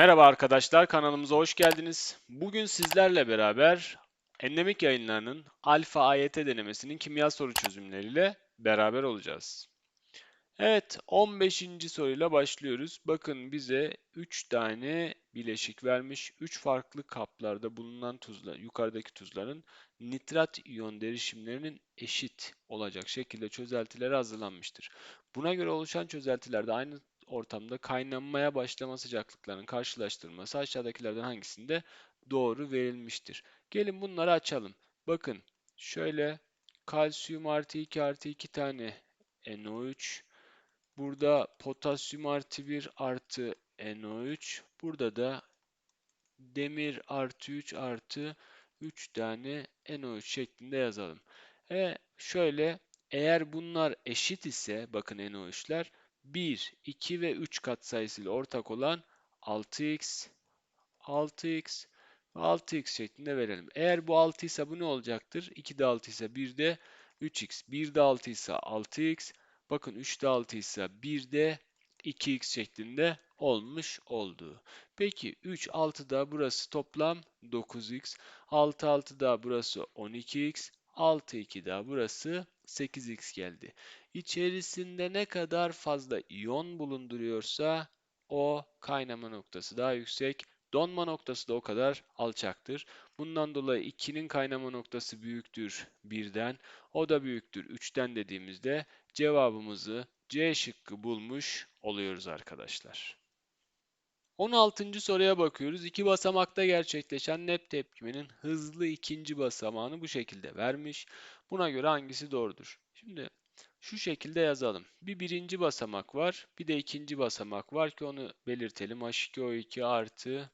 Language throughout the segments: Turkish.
Merhaba arkadaşlar, kanalımıza hoş geldiniz. Bugün sizlerle beraber endemik yayınlarının alfa AYT denemesinin kimya soru çözümleriyle beraber olacağız. Evet, 15. soruyla başlıyoruz. Bakın bize 3 tane bileşik vermiş. 3 farklı kaplarda bulunan tuzlar, yukarıdaki tuzların nitrat iyon derişimlerinin eşit olacak şekilde çözeltileri hazırlanmıştır. Buna göre oluşan çözeltilerde aynı ortamda kaynanmaya başlama sıcaklıklarının karşılaştırılması aşağıdakilerden hangisinde doğru verilmiştir? Gelin bunları açalım. Bakın şöyle kalsiyum artı 2 artı 2 tane NO3 Burada potasyum artı 1 artı NO3. Burada da demir artı 3 artı 3 tane NO3 şeklinde yazalım. E şöyle eğer bunlar eşit ise bakın NO3'ler 1, 2 ve 3 katsayısıyla ortak olan 6x, 6x ve 6x şeklinde verelim. Eğer bu 6 ise bu ne olacaktır? 2 de 6 ise 1 de 3x, 1 de 6 ise 6x, bakın 3 de 6 ise 1 de 2x şeklinde olmuş oldu. Peki 3 6 da burası toplam 9x, 6 6 da burası 12x, 6 2 da burası 8x geldi. İçerisinde ne kadar fazla iyon bulunduruyorsa o kaynama noktası daha yüksek, donma noktası da o kadar alçaktır. Bundan dolayı 2'nin kaynama noktası büyüktür 1'den, o da büyüktür 3'ten dediğimizde cevabımızı C şıkkı bulmuş oluyoruz arkadaşlar. 16. soruya bakıyoruz. İki basamakta gerçekleşen net tepkimenin hızlı ikinci basamağını bu şekilde vermiş. Buna göre hangisi doğrudur? Şimdi şu şekilde yazalım. Bir birinci basamak var, bir de ikinci basamak var ki onu belirtelim. H2O2 artı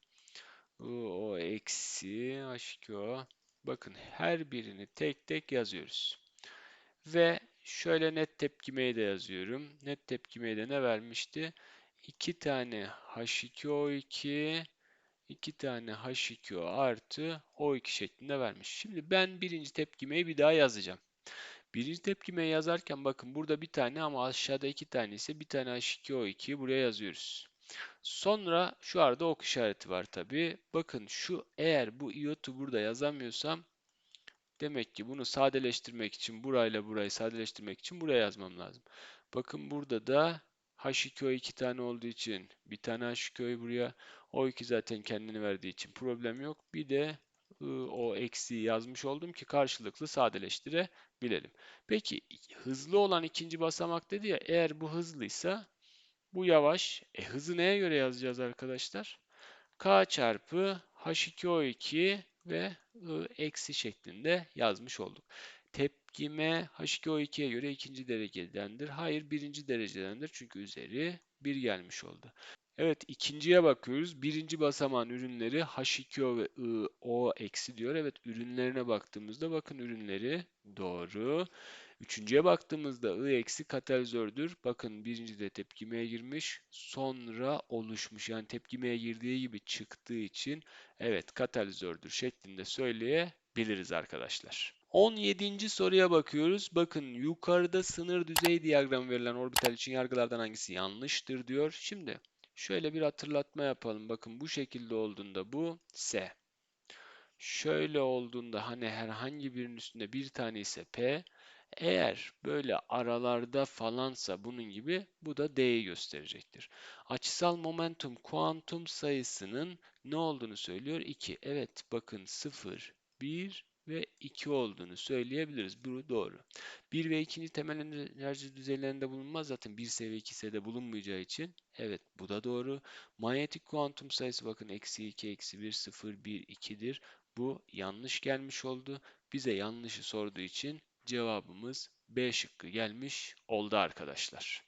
o eksi H2O. Bakın her birini tek tek yazıyoruz. Ve şöyle net tepkimeyi de yazıyorum. Net tepkimeyi de ne vermişti? 2 tane H2O2 2 tane H2O artı O2 şeklinde vermiş. Şimdi ben birinci tepkimeyi bir daha yazacağım. Birinci tepkimeyi yazarken bakın burada bir tane ama aşağıda iki tane ise bir tane H2O2'yi buraya yazıyoruz. Sonra şu arada ok işareti var tabi. Bakın şu eğer bu iyotu burada yazamıyorsam demek ki bunu sadeleştirmek için burayla burayı sadeleştirmek için buraya yazmam lazım. Bakın burada da H2O iki tane olduğu için bir tane H2O'yu buraya O2 zaten kendini verdiği için problem yok. Bir de o eksiği yazmış oldum ki karşılıklı sadeleştirebilelim. Peki hızlı olan ikinci basamak dedi ya eğer bu hızlıysa bu yavaş. E hızı neye göre yazacağız arkadaşlar? K çarpı H2O2 ve I eksi şeklinde yazmış olduk. Tepkime H2O2'ye göre ikinci derecedendir. Hayır birinci derecedendir çünkü üzeri 1 gelmiş oldu. Evet ikinciye bakıyoruz. Birinci basamağın ürünleri H2O ve I, O eksi diyor. Evet ürünlerine baktığımızda bakın ürünleri doğru. Üçüncüye baktığımızda I eksi katalizördür. Bakın birinci de tepkimeye girmiş. Sonra oluşmuş. Yani tepkimeye girdiği gibi çıktığı için evet katalizördür şeklinde söyleyebiliriz arkadaşlar. 17. soruya bakıyoruz. Bakın yukarıda sınır düzey diyagramı verilen orbital için yargılardan hangisi yanlıştır diyor. Şimdi şöyle bir hatırlatma yapalım. Bakın bu şekilde olduğunda bu S. Şöyle olduğunda hani herhangi birinin üstünde bir tane ise P. Eğer böyle aralarda falansa bunun gibi bu da D'yi gösterecektir. Açısal momentum kuantum sayısının ne olduğunu söylüyor? 2. Evet bakın 0, 1 ve 2 olduğunu söyleyebiliriz. Bu doğru. 1 ve 2. temel enerji düzeylerinde bulunmaz. Zaten 1 S ve 2 S'de bulunmayacağı için. Evet bu da doğru. Manyetik kuantum sayısı bakın eksi 2, eksi 1, 0, 1, 2'dir. Bu yanlış gelmiş oldu. Bize yanlışı sorduğu için cevabımız B şıkkı gelmiş oldu arkadaşlar.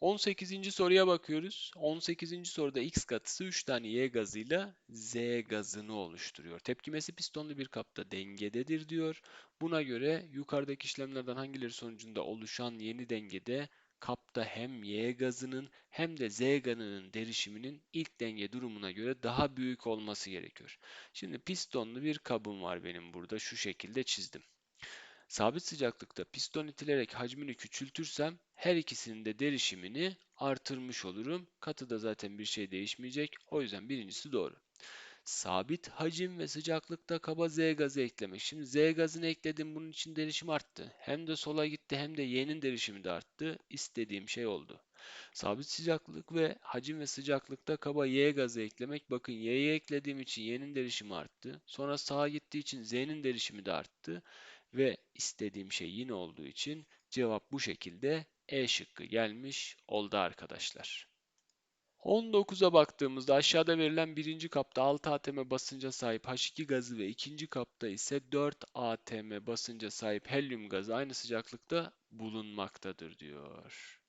18. soruya bakıyoruz. 18. soruda X katısı 3 tane Y gazıyla Z gazını oluşturuyor. Tepkimesi pistonlu bir kapta dengededir diyor. Buna göre yukarıdaki işlemlerden hangileri sonucunda oluşan yeni dengede kapta hem Y gazının hem de Z gazının derişiminin ilk denge durumuna göre daha büyük olması gerekiyor. Şimdi pistonlu bir kabım var benim burada şu şekilde çizdim. Sabit sıcaklıkta piston itilerek hacmini küçültürsem her ikisinin de derişimini artırmış olurum. Katı da zaten bir şey değişmeyecek. O yüzden birincisi doğru. Sabit hacim ve sıcaklıkta kaba Z gazı eklemek. Şimdi Z gazını ekledim bunun için derişim arttı. Hem de sola gitti hem de Y'nin derişimi de arttı. İstediğim şey oldu. Sabit sıcaklık ve hacim ve sıcaklıkta kaba Y gazı eklemek. Bakın Y'yi eklediğim için Y'nin derişimi arttı. Sonra sağa gittiği için Z'nin derişimi de arttı. Ve istediğim şey yine olduğu için cevap bu şekilde E şıkkı gelmiş oldu arkadaşlar. 19'a baktığımızda aşağıda verilen birinci kapta 6 atm basınca sahip H2 gazı ve ikinci kapta ise 4 atm basınca sahip helyum gazı aynı sıcaklıkta bulunmaktadır diyor.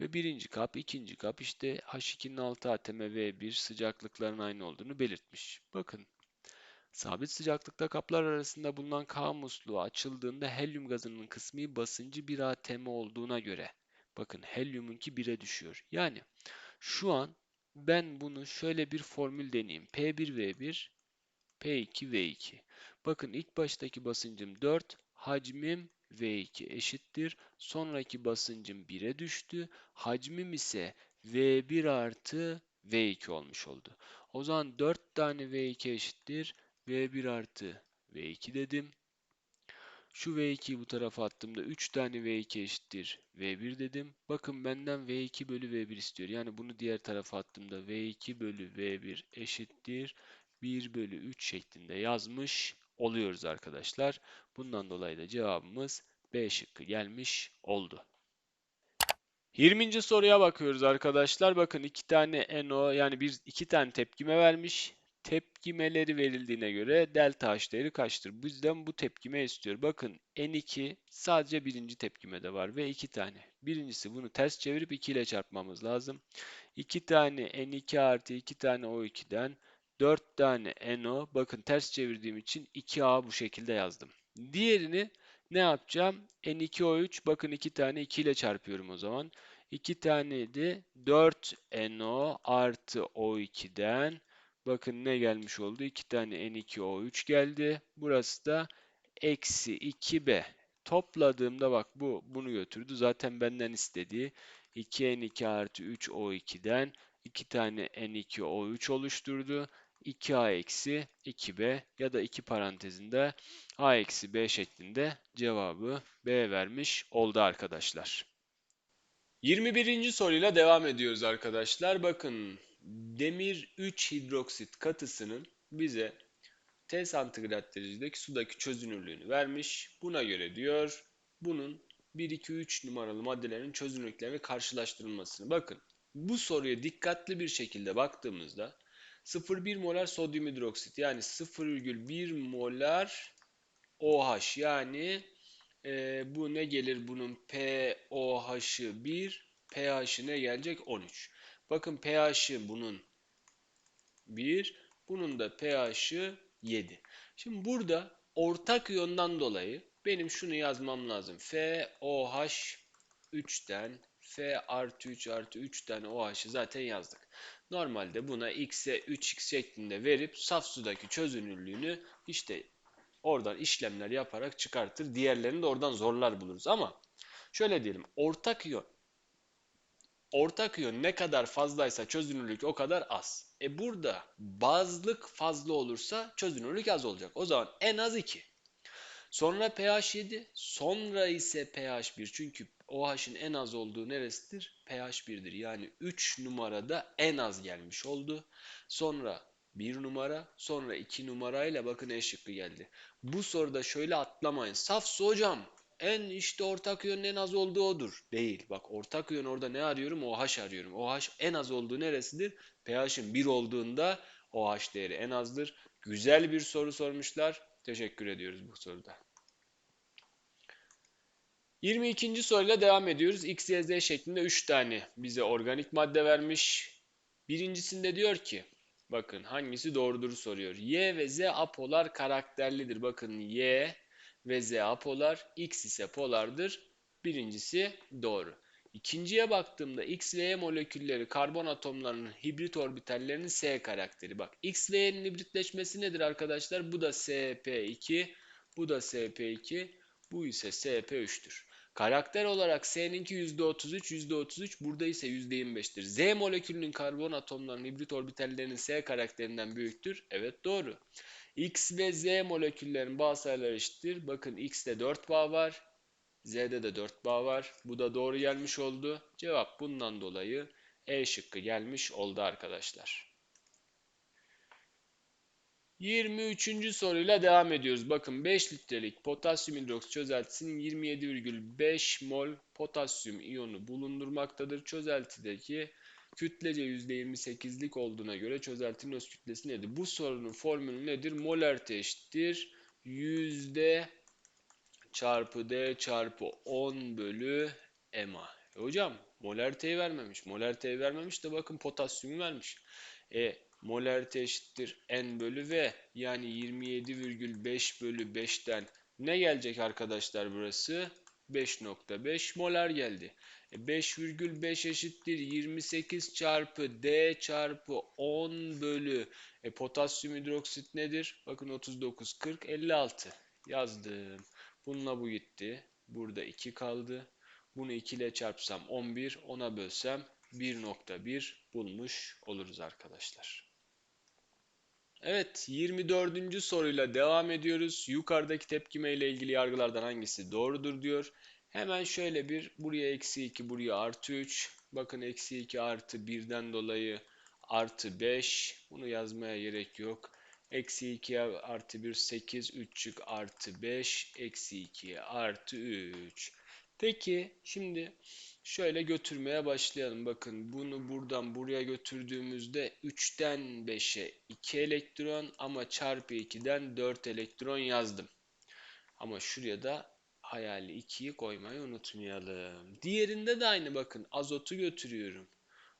Ve birinci kap, ikinci kap işte H2'nin 6 atm ve 1 sıcaklıkların aynı olduğunu belirtmiş. Bakın sabit sıcaklıkta kaplar arasında bulunan K musluğu açıldığında helyum gazının kısmi basıncı 1 atm olduğuna göre bakın helyumunki 1'e düşüyor. Yani şu an ben bunu şöyle bir formül deneyeyim. P1V1, P2V2. Bakın ilk baştaki basıncım 4, hacmim V2 eşittir. Sonraki basıncım 1'e düştü. Hacmim ise V1 artı V2 olmuş oldu. O zaman 4 tane V2 eşittir. V1 artı V2 dedim. Şu V2'yi bu tarafa attığımda 3 tane V2 eşittir V1 dedim. Bakın benden V2 bölü V1 istiyor. Yani bunu diğer tarafa attığımda V2 bölü V1 eşittir 1 bölü 3 şeklinde yazmış oluyoruz arkadaşlar. Bundan dolayı da cevabımız B şıkkı gelmiş oldu. 20. soruya bakıyoruz arkadaşlar. Bakın iki tane NO yani bir iki tane tepkime vermiş tepkimeleri verildiğine göre delta H değeri kaçtır? Bizden bu tepkime istiyor. Bakın N2 sadece birinci tepkimede var ve iki tane. Birincisi bunu ters çevirip 2 ile çarpmamız lazım. 2 tane N2 artı 2 tane O2'den 4 tane NO. Bakın ters çevirdiğim için 2A bu şekilde yazdım. Diğerini ne yapacağım? N2O3 bakın 2 tane 2 ile çarpıyorum o zaman. 2 tane de 4 NO artı O2'den Bakın ne gelmiş oldu? 2 tane N2O3 geldi. Burası da eksi 2B. Topladığımda bak bu bunu götürdü. Zaten benden istediği 2N2 artı 3O2'den 2 tane N2O3 oluşturdu. 2A eksi 2B ya da 2 parantezinde A eksi B şeklinde cevabı B vermiş oldu arkadaşlar. 21. soruyla devam ediyoruz arkadaşlar. Bakın demir 3 hidroksit katısının bize T santigrat derecedeki sudaki çözünürlüğünü vermiş. Buna göre diyor bunun 1, 2, 3 numaralı maddelerin çözünürlüklerini karşılaştırılmasını. Bakın bu soruya dikkatli bir şekilde baktığımızda 0,1 molar sodyum hidroksit yani 0,1 molar OH yani e, bu ne gelir bunun POH'ı 1 pH'ı ne gelecek 13. Bakın pH'i bunun 1, bunun da pH'i 7. Şimdi burada ortak iyondan dolayı benim şunu yazmam lazım. FOH 3'ten F artı 3 artı 3 tane OH'ı zaten yazdık. Normalde buna X'e 3X şeklinde verip saf sudaki çözünürlüğünü işte oradan işlemler yaparak çıkartır. Diğerlerini de oradan zorlar buluruz ama şöyle diyelim ortak iyon ortak iyon ne kadar fazlaysa çözünürlük o kadar az. E burada bazlık fazla olursa çözünürlük az olacak. O zaman en az 2. Sonra pH 7, sonra ise pH 1. Çünkü OH'ın en az olduğu neresidir? pH 1'dir. Yani 3 numarada en az gelmiş oldu. Sonra 1 numara, sonra 2 numarayla bakın E şıkkı geldi. Bu soruda şöyle atlamayın. Saf su hocam en işte ortak yönün en az olduğu odur. Değil. Bak ortak yön orada ne arıyorum? OH arıyorum. OH en az olduğu neresidir? pH'in 1 olduğunda OH değeri en azdır. Güzel bir soru sormuşlar. Teşekkür ediyoruz bu soruda. 22. soruyla devam ediyoruz. X, Y, Z şeklinde 3 tane bize organik madde vermiş. Birincisinde diyor ki, bakın hangisi doğrudur soruyor. Y ve Z apolar karakterlidir. Bakın Y ve Z apolar, X ise polardır. Birincisi doğru. İkinciye baktığımda X ve Y molekülleri karbon atomlarının hibrit orbitallerinin S karakteri. Bak X ve Y'nin hibritleşmesi nedir arkadaşlar? Bu da SP2, bu da SP2, bu ise SP3'tür. Karakter olarak S'ninki %33, %33 burada ise %25'tir. Z molekülünün karbon atomlarının hibrit orbitallerinin S karakterinden büyüktür. Evet doğru. X ve Z moleküllerin bağ sayıları eşittir. Bakın X'te 4 bağ var. Z'de de 4 bağ var. Bu da doğru gelmiş oldu. Cevap bundan dolayı E şıkkı gelmiş oldu arkadaşlar. 23. soruyla devam ediyoruz. Bakın 5 litrelik potasyum hidroks çözeltisinin 27,5 mol potasyum iyonu bulundurmaktadır. Çözeltideki kütlece %28'lik olduğuna göre çözeltinin öz kütlesi nedir? Bu sorunun formülü nedir? Molarite eşittir. Yüzde çarpı D çarpı 10 bölü MA. E hocam molariteyi vermemiş. Molariteyi vermemiş de bakın potasyumu vermiş. E molarite eşittir N bölü V. Yani 27,5 bölü 5'ten ne gelecek arkadaşlar burası? 5.5 molar geldi. 5,5 e, eşittir 28 çarpı D çarpı 10 bölü e, potasyum hidroksit nedir? Bakın 39, 40, 56 yazdım. Bununla bu gitti. Burada 2 kaldı. Bunu 2 ile çarpsam 11, ona bölsem 1.1 bulmuş oluruz arkadaşlar. Evet, 24. soruyla devam ediyoruz. Yukarıdaki tepkime ile ilgili yargılardan hangisi doğrudur diyor. Hemen şöyle bir buraya eksi 2 buraya artı 3. Bakın eksi 2 artı 1'den dolayı artı 5. Bunu yazmaya gerek yok. Eksi 2 artı 1 8. 3 artı 5. Eksi 2 artı 3. Peki şimdi şöyle götürmeye başlayalım. Bakın bunu buradan buraya götürdüğümüzde 3'ten 5'e 2 elektron ama çarpı 2'den 4 elektron yazdım. Ama şuraya da hayali 2'yi koymayı unutmayalım. Diğerinde de aynı bakın azotu götürüyorum.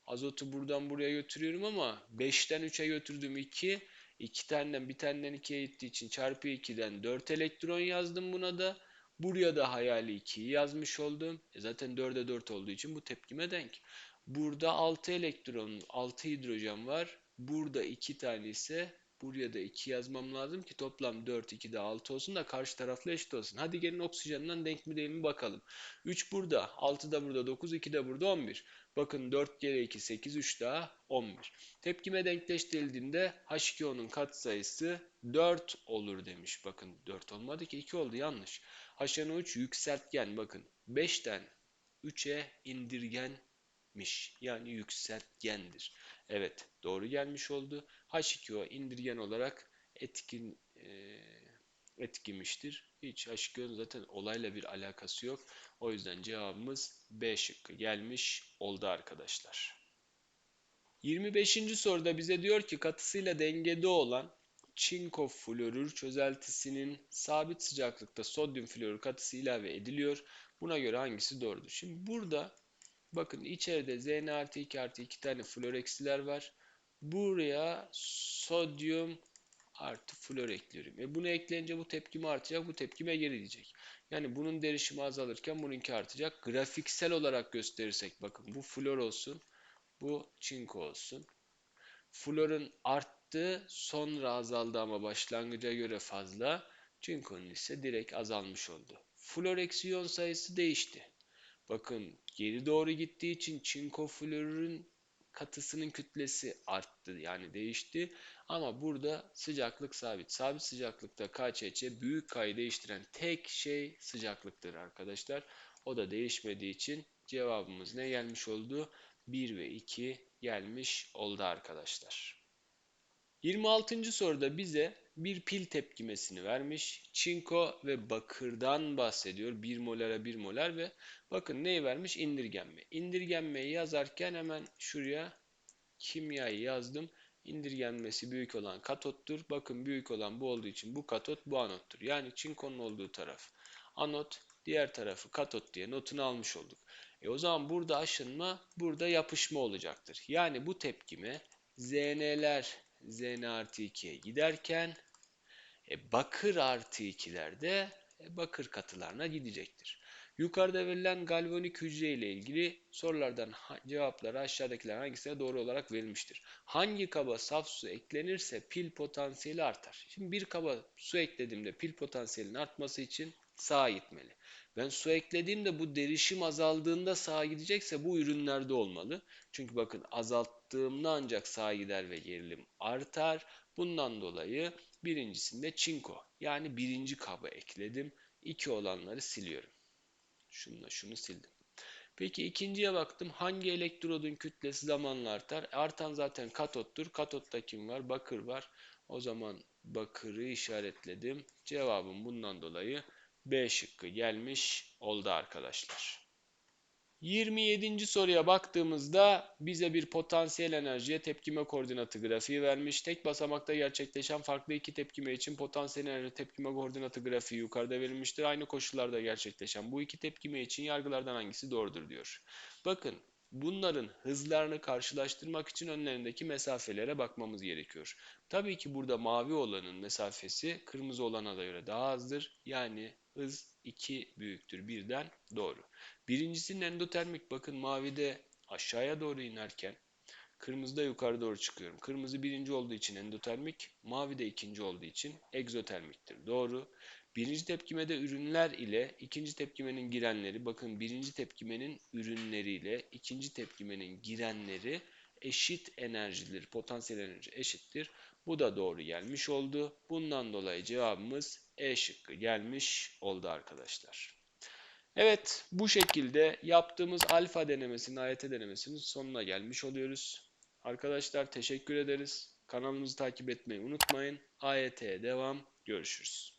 Azotu buradan buraya götürüyorum ama 5'ten 3'e götürdüğüm 2, 2 taneden bir taneden 2'ye gittiği için çarpı 2'den 4 elektron yazdım buna da. Buraya da hayali 2'yi yazmış oldum. E zaten 4'e 4 olduğu için bu tepkime denk. Burada 6 elektron, 6 hidrojen var. Burada 2 tane ise Buraya da 2 yazmam lazım ki toplam 4, 2 de 6 olsun da karşı tarafla eşit olsun. Hadi gelin oksijenden denk mi değil mi bakalım. 3 burada, 6 da burada, 9, 2 de burada 11. Bakın 4 kere 2, 8, 3 daha 11. Tepkime denkleştirildiğinde H2O'nun katsayısı 4 olur demiş. Bakın 4 olmadı ki 2 oldu yanlış. HNO3 yükseltgen bakın 5'ten 3'e indirgenmiş. Yani yükseltgendir. Evet doğru gelmiş oldu. H2O indirgen olarak etkin e, etkimiştir. Hiç H2O'nun zaten olayla bir alakası yok. O yüzden cevabımız B şıkkı gelmiş oldu arkadaşlar. 25. soruda bize diyor ki katısıyla dengede olan çinko florür çözeltisinin sabit sıcaklıkta sodyum florür katısı ilave ediliyor. Buna göre hangisi doğrudur? Şimdi burada bakın içeride Zn artı 2 artı 2 tane floreksiler var. Buraya sodyum artı flor ekliyorum. E bunu ekleyince bu tepkime artacak, bu tepkime geri diyecek. Yani bunun derişimi azalırken bununki artacak. Grafiksel olarak gösterirsek bakın bu flor olsun, bu çinko olsun. Florun arttı, sonra azaldı ama başlangıca göre fazla. Çinkonun ise direkt azalmış oldu. Flor eksiyon sayısı değişti. Bakın geri doğru gittiği için çinko florun katısının kütlesi arttı yani değişti. Ama burada sıcaklık sabit. Sabit sıcaklıkta KÇC büyük K'yı değiştiren tek şey sıcaklıktır arkadaşlar. O da değişmediği için cevabımız ne gelmiş oldu? 1 ve 2 gelmiş oldu arkadaşlar. 26. soruda bize bir pil tepkimesini vermiş. Çinko ve bakırdan bahsediyor. 1 molara 1 molar ve bakın neyi vermiş? İndirgenme. İndirgenmeyi yazarken hemen şuraya kimyayı yazdım. İndirgenmesi büyük olan katottur. Bakın büyük olan bu olduğu için bu katot bu anottur. Yani çinkonun olduğu taraf anot, diğer tarafı katot diye notunu almış olduk. E o zaman burada aşınma, burada yapışma olacaktır. Yani bu tepkime ZN'ler Zn artı 2'ye giderken e, bakır artı 2'ler de e, bakır katılarına gidecektir. Yukarıda verilen galvanik hücre ile ilgili sorulardan cevapları aşağıdakiler hangisine doğru olarak verilmiştir? Hangi kaba saf su eklenirse pil potansiyeli artar? Şimdi bir kaba su eklediğimde pil potansiyelinin artması için sağa gitmeli. Ben su eklediğimde bu derişim azaldığında sağa gidecekse bu ürünlerde olmalı. Çünkü bakın azalttığımda ancak sağa gider ve gerilim artar. Bundan dolayı birincisinde çinko yani birinci kabı ekledim. İki olanları siliyorum. Şununla şunu sildim. Peki ikinciye baktım. Hangi elektrodun kütlesi zamanla artar? Artan zaten katottur. Katotta kim var? Bakır var. O zaman bakırı işaretledim. Cevabım bundan dolayı B şıkkı gelmiş oldu arkadaşlar. 27. soruya baktığımızda bize bir potansiyel enerjiye tepkime koordinatı grafiği vermiş. Tek basamakta gerçekleşen farklı iki tepkime için potansiyel enerji tepkime koordinatı grafiği yukarıda verilmiştir. Aynı koşullarda gerçekleşen bu iki tepkime için yargılardan hangisi doğrudur diyor. Bakın bunların hızlarını karşılaştırmak için önlerindeki mesafelere bakmamız gerekiyor. Tabii ki burada mavi olanın mesafesi kırmızı olana da göre daha azdır. Yani hız 2 büyüktür 1'den doğru. Birincisinin endotermik bakın mavide aşağıya doğru inerken kırmızıda yukarı doğru çıkıyorum. Kırmızı birinci olduğu için endotermik, mavi de ikinci olduğu için egzotermiktir. Doğru. Birinci tepkimede ürünler ile ikinci tepkimenin girenleri, bakın birinci tepkimenin ürünleri ile ikinci tepkimenin girenleri eşit enerjidir. Potansiyel enerji eşittir. Bu da doğru gelmiş oldu. Bundan dolayı cevabımız E şıkkı gelmiş oldu arkadaşlar. Evet bu şekilde yaptığımız alfa denemesinin, AYT denemesinin sonuna gelmiş oluyoruz. Arkadaşlar teşekkür ederiz. Kanalımızı takip etmeyi unutmayın. AYT'ye devam. Görüşürüz.